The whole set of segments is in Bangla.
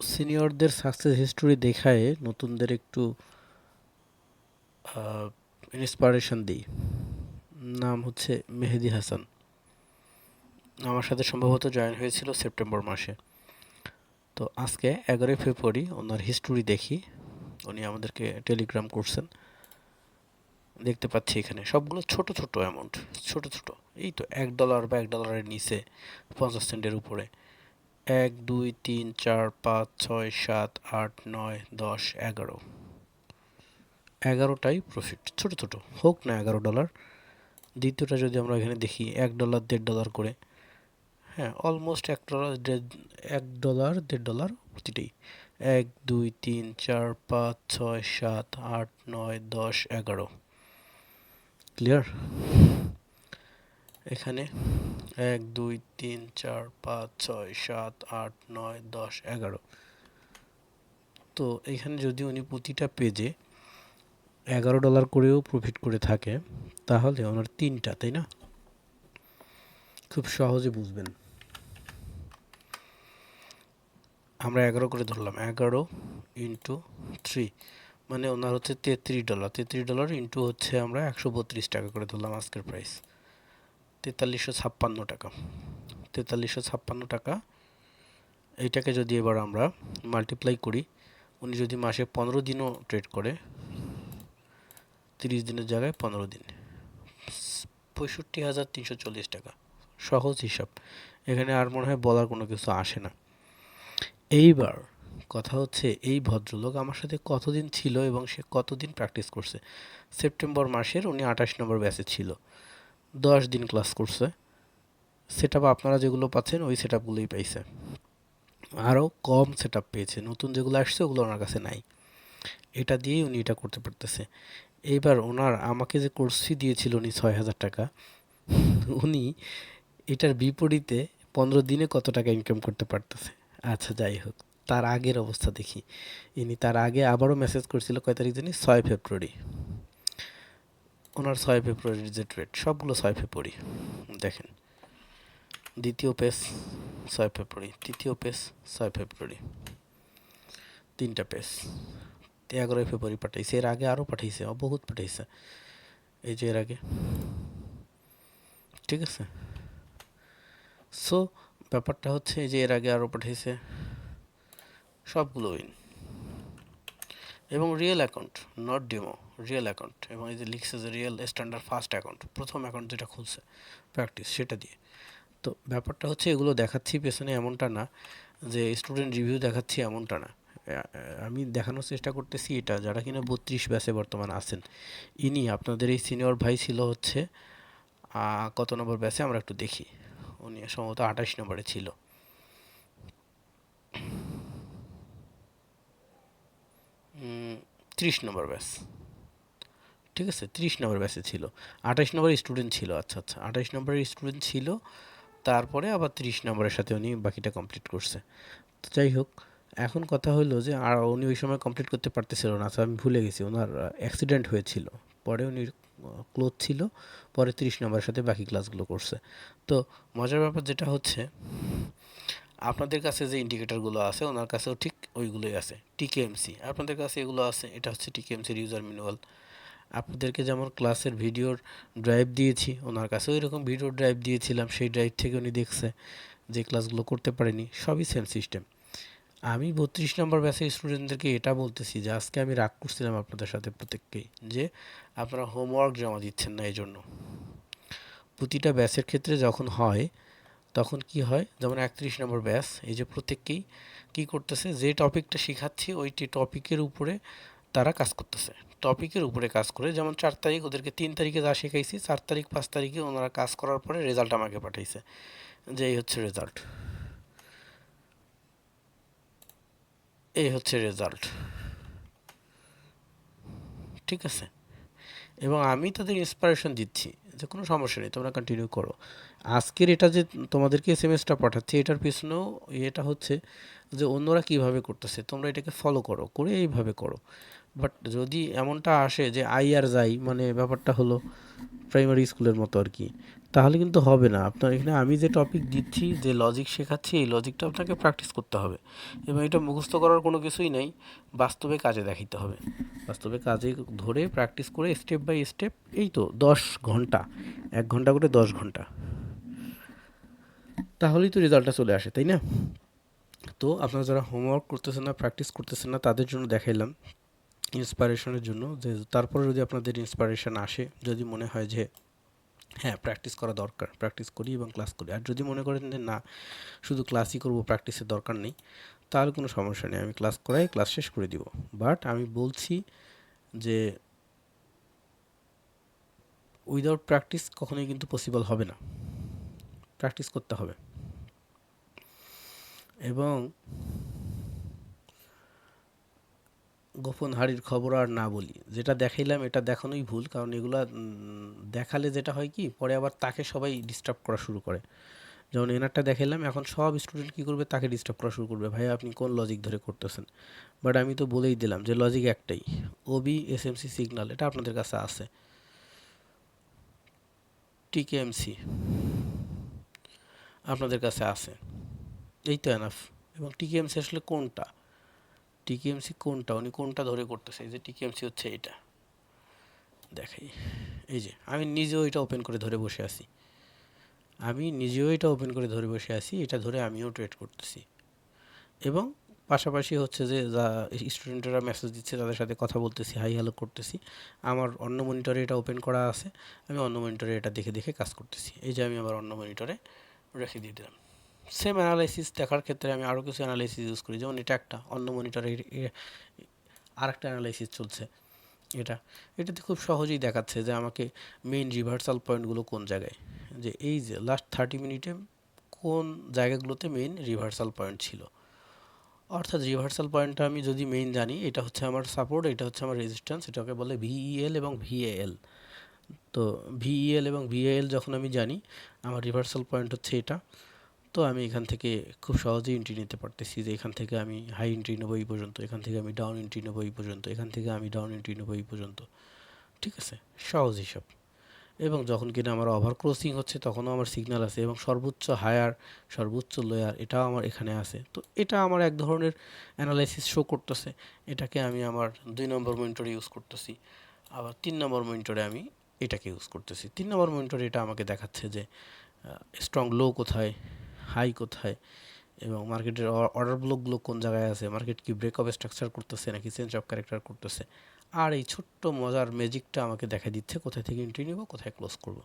সিনিয়রদের সাকসেস হিস্টোরি দেখায়, নতুনদের একটু ইন্সপারেশন দিই। নাম হচ্ছে মেহেদি হাসান। আমার সাথে সম্ভবত জয়েন হয়েছিল সেপ্টেম্বর মাসে। তো আজকে এগারোই ফেব্রুয়ারি ওনার হিস্টোরি দেখি। উনি আমাদেরকে টেলিগ্রাম করছেন। দেখতে পাচ্ছি এখানে সবগুলো ছোট ছোট অ্যামাউন্ট ছোট ছোট। এই তো এক ডলার বা এক ডলারের নিচে পঞ্চাশ সেন্টের উপরে। এক, দুই, তিন, চার, পাঁচ, ছয়, সাত, আট, নয়, দশ, এগারো। এগারোটাই প্রফিট ছোট ছোট। হোক না এগারো ডলার দ্বিতীয়টা যদি আমরা এখানে দেখি, এক ডলার দেড় ডলার করে। হ্যাঁ অলমোস্ট এক ডলার এক ডলার দেড় ডলার প্রতিটাই। এক, দুই, তিন, চার, পাঁচ, ছয়, সাত, আট, নয়, দশ, এগারো। ক্লিয়ার এখানে? এক, দুই, তিন, চার, পাঁচ, ছয়, সাত, আট, নয়, দশ, এগারো। তো এখানে যদি উনি প্রতিটা পেজে এগারো ডলার করেও প্রফিট করে থাকে, তাহলে ওনার তিনটা, তাই না? খুব সহজে বুঝবেন। আমরা এগারো করে ধরলাম, এগারো ইন্টু থ্রি মানে ওনার হচ্ছে তেত্রিশ ডলার তেত্রিশ ডলার ইন্টু হচ্ছে আমরা একশো বত্রিশ টাকা করে ধরলাম আজকের প্রাইস তেতাল্লিশশো ছাপ্পান্ন টাকা। তেতাল্লিশশো ছাপ্পান্ন টাকা, এইটাকে যদি এবার আমরা মাল্টিপ্লাই করি, উনি যদি মাসে পনেরো দিনও ট্রেড করে, তিরিশ দিনের জায়গায় পনেরো দিন। পঁয়ষট্টি হাজার তিনশো চল্লিশ টাকা, সহজ হিসাব। এখানে আর মনে হয় বলার কোনো কিছু আসে না। এইবার কথা হচ্ছে, এই ভদ্রলোক আমার সাথে কতদিন ছিল এবং সে কতদিন প্র্যাকটিস করছে? সেপ্টেম্বর মাসের উনি আঠাশ নম্বর ব্যাচে ছিল। দশ দিন ক্লাস করছে। সেট আপনারা যেগুলো পাচ্ছেন, ওই সেট আপগুলোই পাইছে। আরও কম সেট আপ পেয়েছে। নতুন যেগুলো আসছে, ওগুলো ওনার কাছে নাই। এটা দিয়েই উনি এটা করতে পারতেছে। এইবার ওনার আমাকে যে কোর্সই দিয়েছিল উনি ছয় হাজার টাকা, উনি এটার বিপরীতে পনেরো দিনে কত টাকা ইনকাম করতে পারতেছে। আচ্ছা যাই হোক, তার আগের অবস্থা দেখি। ইনি তার আগে আবারও মেসেজ করছিল, কয় তারিখ জানি? ছয় ফেব্রুয়ারি। ওনার ছয় ফেব্রুয়ারির যে ট্রেড সবগুলো ছয় ফেব্রুয়ারি। দেখেন, দ্বিতীয় পেজ ছয় ফেব্রুয়ারি, তৃতীয় পেজ ছয় ফেব্রুয়ারি, তিনটা পেজ এগারোই ফেব্রুয়ারি পাঠাইছে, এর আগে আরও পাঠাইছে বহুত পাঠাইছে। এই যে এর আগে, ঠিক আছে? সো ব্যাপারটা হচ্ছে এই যে এর আগে আরও পাঠিয়েছে সবগুলো উইন এবং real account not demo real account এবং এই যে লিখছে যে রিয়েল স্ট্যান্ডার্ড ফার্স্ট অ্যাকাউন্ট প্রথম অ্যাকাউন্ট যেটা খুলছে প্র্যাকটিস সেটা দিয়ে। তো ব্যাপারটা হচ্ছে এগুলো দেখাচ্ছি, পেছনে এমনটা না যে স্টুডেন্ট রিভিউ দেখাচ্ছি এমনটা না। আমি দেখানোর চেষ্টা করতেছি এটা, যারা কিনা বত্রিশ ব্যাসে বর্তমান আছেন। ইনি, আপনাদের এই সিনিয়র ভাই ছিল হচ্ছে কত নম্বর ব্যাসে আমরা একটু দেখি। উনি সম্ভবত আঠাশ নম্বরে ছিল। ত্রিশ নম্বর ব্যাস। ঠিক আছে, ত্রিশ নম্বর ব্যাসে ছিল। আঠাশ নম্বরের স্টুডেন্ট ছিল আচ্ছা আচ্ছা। আঠাশ নম্বরের স্টুডেন্ট ছিল, তারপরে আবার ত্রিশ নম্বরের সাথে উনি বাকিটা কমপ্লিট করছে। তো যাই হোক, এখন কথা হলো যে, আর উনি ওই সময় কমপ্লিট করতে পারতেছিল না আচ্ছা আমি ভুলে গেছি, ওনার অ্যাক্সিডেন্ট হয়েছিল। পরে উনি ক্লোজ ছিল, পরে তিরিশ নম্বরের সাথে বাকি ক্লাসগুলো করছে। তো মজার ব্যাপার যেটা হচ্ছে আপনাদের কাছে যে ইন্ডিকেটারগুলো আছে, ওনার কাছেও ঠিক ওইগুলোই আছে। টিকেএমসি আপনাদের কাছে এগুলো আছে, এটা হচ্ছে টিকেএমসির ইউজার ম্যানুয়াল আপনাদেরকে যেমন ক্লাসের ভিডিওর ড্রাইভ দিয়েছি, ওনার কাছেও এরকম ভিডিও ড্রাইভ দিয়েছিলাম, সেই ড্রাইভ থেকে উনি দেখছে যে ক্লাসগুলো করতে পারেনি, সবই সেম সিস্টেম আমি বত্রিশ নম্বর ব্যাচের স্টুডেন্টদেরকে এটা বলতেছি যে, আজকে আমি রাগ করছিলাম আপনাদের সাথে প্রত্যেককেই যে, আপনারা হোমওয়ার্ক জমা দিচ্ছেন না এই জন্য প্রতিটা ব্যাচের ক্ষেত্রে যখন হয় তখন কি হয়? যেমন একত্রিশ নম্বর ব্যাস, এই যে প্রত্যেককেই কি করতেছে? যে টপিকটা শেখাচ্ছি, ওইটি টপিকের উপরে তারা কাজ করতেছে। টপিকের উপরে কাজ করে, যেমন চার তারিখ ওদেরকে তিন তারিখে যা শেখাইছি, চার তারিখ, পাঁচ তারিখে ওনারা কাজ করার পরে রেজাল্ট আমাকে পাঠাইছে। যে এই হচ্ছে রেজাল্ট এই হচ্ছে রেজাল্ট ঠিক আছে? এবং আমি তাদের ইন্সপিরেশন দিচ্ছি। যে কোনো সমস্যা নেই, তোমরা কন্টিনিউ করো। আজকের এটা যে তোমাদেরকে এস এম এসটা পাঠাচ্ছি, এটার পিছনেও এটা হচ্ছে যে অন্যরা কীভাবে করতেছে, তোমরা এটাকে ফলো করো, করে এইভাবে করো। বাট যদি এমনটা আসে যে আই আর যাই মানে ব্যাপারটা হলো প্রাইমারি স্কুলের মতো আর কি, তাহলে কিন্তু হবে না। আপনার এখানে আমি যে টপিক দিচ্ছি, যে লজিক শেখাচ্ছি, এই লজিকটা আপনাকে প্র্যাকটিস করতে হবে। এবং এটা মুখস্থ করার কোনো কিছুই নেই, বাস্তবে কাজে দেখাইতে হবে। বাস্তবে কাজে ধরে প্র্যাকটিস করে স্টেপ বাই স্টেপ এই তো দশ ঘণ্টা, এক ঘণ্টা করে দশ ঘণ্টা। তাহলেই তো রেজাল্টটা চলে আসে, তাই না? তো আপনারা যারা হোমওয়ার্ক করতেছেন না প্র্যাকটিস করতেছেন না, তাদের জন্য দেখাইলাম ইন্সপায়ারেশনের জন্য। যে তারপরে যদি আপনাদের ইন্সপায়ারেশন আসে, যদি মনে হয় যে হ্যাঁ প্র্যাকটিস করা দরকার প্র্যাকটিস করি এবং ক্লাস করি। আর যদি মনে করেন যে, না, শুধু ক্লাসই করব প্র্যাকটিসের দরকার নেই, তাহলে কোনো সমস্যা নেই। আমি ক্লাস করাই ক্লাস শেষ করে দিব। বাট আমি বলছি যে উইদাউট প্র্যাকটিস কখনোই কিন্তু পসিবল হবে না। প্র্যাকটিস করতে হবে। এবং গোপন হাড়ির খবর আর না বলি। যেটা দেখাইলাম, এটা দেখানোই ভুল, কারণ এগুলা দেখালে যেটা হয় কি, পরে আবার তাকে সবাই ডিস্টার্ব করা শুরু করে। যেমন এনারটা দেখাইলাম, এখন সব স্টুডেন্ট কী করবে, তাকে ডিস্টার্ব করা শুরু করবে। ভাই আপনি কোন লজিক ধরে করতেছেন? বাট আমি তো বলেই দিলাম যে লজিক একটাই ওবি এসএমসি সিগন্যাল এটা আপনাদের কাছে আছে। টিকেএমসি আপনাদের কাছে আছে। এই তো এনাফ এবং টিকেএমসি আসলে কোনটা? টিকেএমসি কোনটা? উনি কোনটা ধরে করতেছে? এই যে টিকেএমসি হচ্ছে এটা। দেখাই। এই যে, আমি নিজেও এটা ওপেন করে ধরে বসে আছি। আমি নিজেও এটা ওপেন করে ধরে বসে আছি, এটা ধরে আমিও ট্রেড করতেছি। এবং পাশাপাশি হচ্ছে যে, যা স্টুডেন্টরা মেসেজ দিচ্ছে, তাদের সাথে কথা বলতেছি হাই হ্যালো করতেছি। আমার অন্য মনিটরে এটা ওপেন করা আছে। আমি অন্য মনিটরে এটা দেখে দেখে কাজ করতেছি। এই যে আমি আবার অন্য মনিটরে রেখে দিয়ে দিলাম। সেম অ্যানালাইসিস দেখার ক্ষেত্রে আমি আরও কিছু অ্যানালাইসিস ইউজ করি। যেমন এটা একটা, অন্য মনিটরে আর একটা অ্যানালাইসিস চলছে এটা। এটাতে খুব সহজেই দেখাচ্ছে যে আমাকে মেইন রিভার্সাল পয়েন্টগুলো কোন জায়গায়। যে এই যে লাস্ট থার্টি মিনিটে কোন জায়গাগুলোতে মেইন রিভার্সাল পয়েন্ট ছিল। অর্থাৎ রিভার্সাল পয়েন্টটা আমি যদি মেইন জানি, এটা হচ্ছে আমার সাপোর্ট এটা হচ্ছে আমার রেজিস্ট্যান্স এটাকে বলে ভিইএল এবং ভিএএল তো ভিইএল এবং ভিএএল যখন আমি জানি, আমার রিভার্সাল পয়েন্ট হচ্ছে এটা, তো আমি এখান থেকে খুব সহজেই এন্ট্রি নিতে পারতেছি যে এখান থেকে আমি হাই এন্ট্রি নেব এই পর্যন্ত, এখান থেকে আমি ডাউন এন্ট্রি নেব এই পর্যন্ত, এখান থেকে আমি ডাউন এন্ট্রি নেব এই পর্যন্ত। ঠিক আছে? সহজ হিসাব। এবং যখন কিনা আমার ওভার ক্রসিং হচ্ছে, তখনও আমার সিগন্যাল আছে এবং সর্বোচ্চ হায়ার সর্বোচ্চ লোয়ার এটাও আমার এখানে আছে। তো এটা আমার এক ধরনের অ্যানালাইসিস শো করতেছে। এটাকে আমি আমার দুই নম্বর মনিটরে ইউজ করতেছি। আবার তিন নম্বর মনিটরে আমি এটাকে ইউজ করতেছি। তিন নম্বর মনিটরে এটা আমাকে দেখাচ্ছে যে স্ট্রং লো কোথায় হাই কোথায় এবং মার্কেটের অর্ডার ব্লকগুলো কোন জায়গায় আছে? মার্কেট কি ব্রেক অফ স্ট্রাকচার করতেছে নাকি চেঞ্জ অফ ক্যারেক্টার করতেছে? আর এই ছোট্ট মজার ম্যাজিকটা আমাকে দেখা দিচ্ছে কোথায় থেকে এন্ট্রি নেব, কোথায় ক্লোজ করব।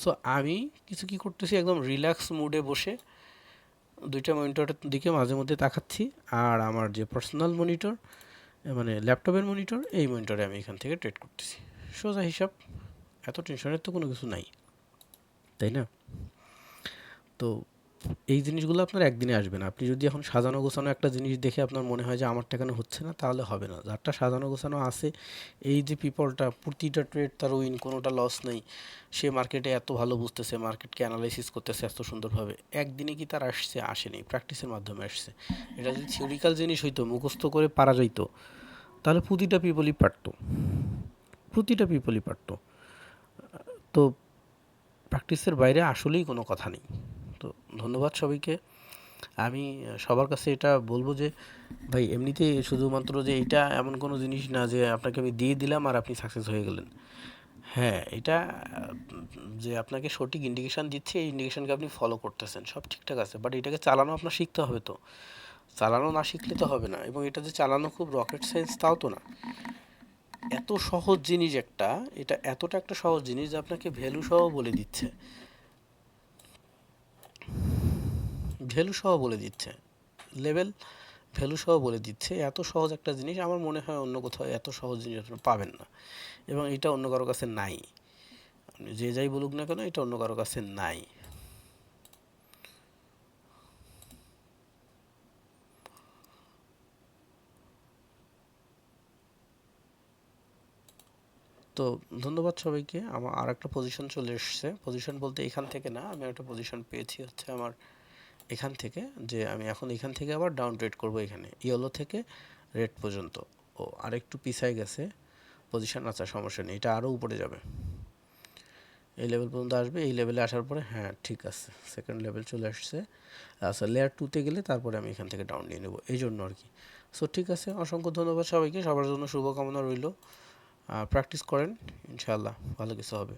সো আমি কিছু কি করতেছি? একদম রিল্যাক্স মুডে বসে দুইটা মনিটরের দিকে মাঝে মধ্যে তাকাচ্ছি আর আমার যে পার্সোনাল মনিটর মানে ল্যাপটপের মনিটর এই মনিটরে আমি এখান থেকে ট্রেড করতেছি। সোজা হিসাব এত টেনশনের তো কোনো কিছু নাই, তাই না? তো এই জিনিসগুলো আপনার একদিনে আসবে না। আপনি যদি এখন সাজানো গোছানো একটা জিনিস দেখে আপনার মনে হয় যে আমারটা কেন হচ্ছে না, তাহলে হবে না। যারটা সাজানো গোছানো আছে, এই যে পিপলটা প্রতিটা ট্রেড তার উইন কোনোটা লস নেই। সে মার্কেটে এত ভালো বুঝতেছে মার্কেটকে অ্যানালাইসিস করতেছে এত সুন্দরভাবে। একদিনে কি তার আসছে? আসেনি প্র্যাকটিসের মাধ্যমে আসছে। এটা যদি থিওরিক্যাল জিনিস হইতো, মুখস্থ করে পারা যাইতো, তাহলে প্রতিটা পিপলই পারতো। প্রতিটা পিপলই পারতো। তো প্র্যাকটিসের বাইরে আসলেই কোনো কথা নেই। তো ধন্যবাদ সবাইকে। আমি সবার কাছে এটা বলব যে, ভাই এমনিতে শুধুমাত্র যে এটা এমন কোনো জিনিস না যে আপনাকে আমি দিয়ে দিলাম আর আপনি সাকসেস হয়ে গেলেন। হ্যাঁ এটা যে আপনাকে সঠিক ইন্ডিকেশান দিচ্ছে, এই ইন্ডিকেশানকে আপনি ফলো করতেছেন, সব ঠিকঠাক আছে। বাট এটাকে চালানো আপনার শিখতে হবে তো। চালানো না শিখলে তো হবে না। এবং এটা যে চালানো খুব রকেট সায়েন্স তাও তো না। এত সহজ জিনিস একটা, এটা এতটা একটা সহজ জিনিস যে আপনাকে ভ্যালু সহ বলে দিচ্ছে। ভ্যালু সহ বলে দিচ্ছে। লেভেল ভ্যালু সহ বলে দিচ্ছে। এত সহজ একটা জিনিস, আমার মনে হয় অন্য কোথাও এত সহজ জিনিস আপনারা পাবেন না। এবং এটা অন্য কারও কাছে নাই। আপনি যে যাই বলুক না কেন, এটা অন্য কারও কাছে নাই। তো ধন্যবাদ সবাইকে। আমার আর একটা পজিশন চলে এসছে। পজিশন বলতে এখান থেকে না, আমি একটা পজিশন পেয়েছি হচ্ছে আমার এখান থেকে, যে আমি এখন এখান থেকে আবার ডাউন ট্রেড করব এখানে, ইয়েলো থেকে রেড পর্যন্ত। ও, আরেকটু পিছাই গেছে। পজিশন আচ্ছা সমস্যা নেই, এটা আরও উপরে যাবে। এই লেভেল পর্যন্ত আসবে, এই লেভেলে আসার পরে হ্যাঁ ঠিক আছে সেকেন্ড লেভেল চলে আসছে। আচ্ছা লেয়ার টুতে গেলে তারপরে আমি এখান থেকে ডাউন নিয়ে নেব, এই জন্য আর কি। সো ঠিক আছে, অসংখ্য ধন্যবাদ সবাইকে, সবার জন্য শুভকামনা রইল। প্র্যাকটিস করেন ইনশাআল্লাহ ভালো কিছু হবে।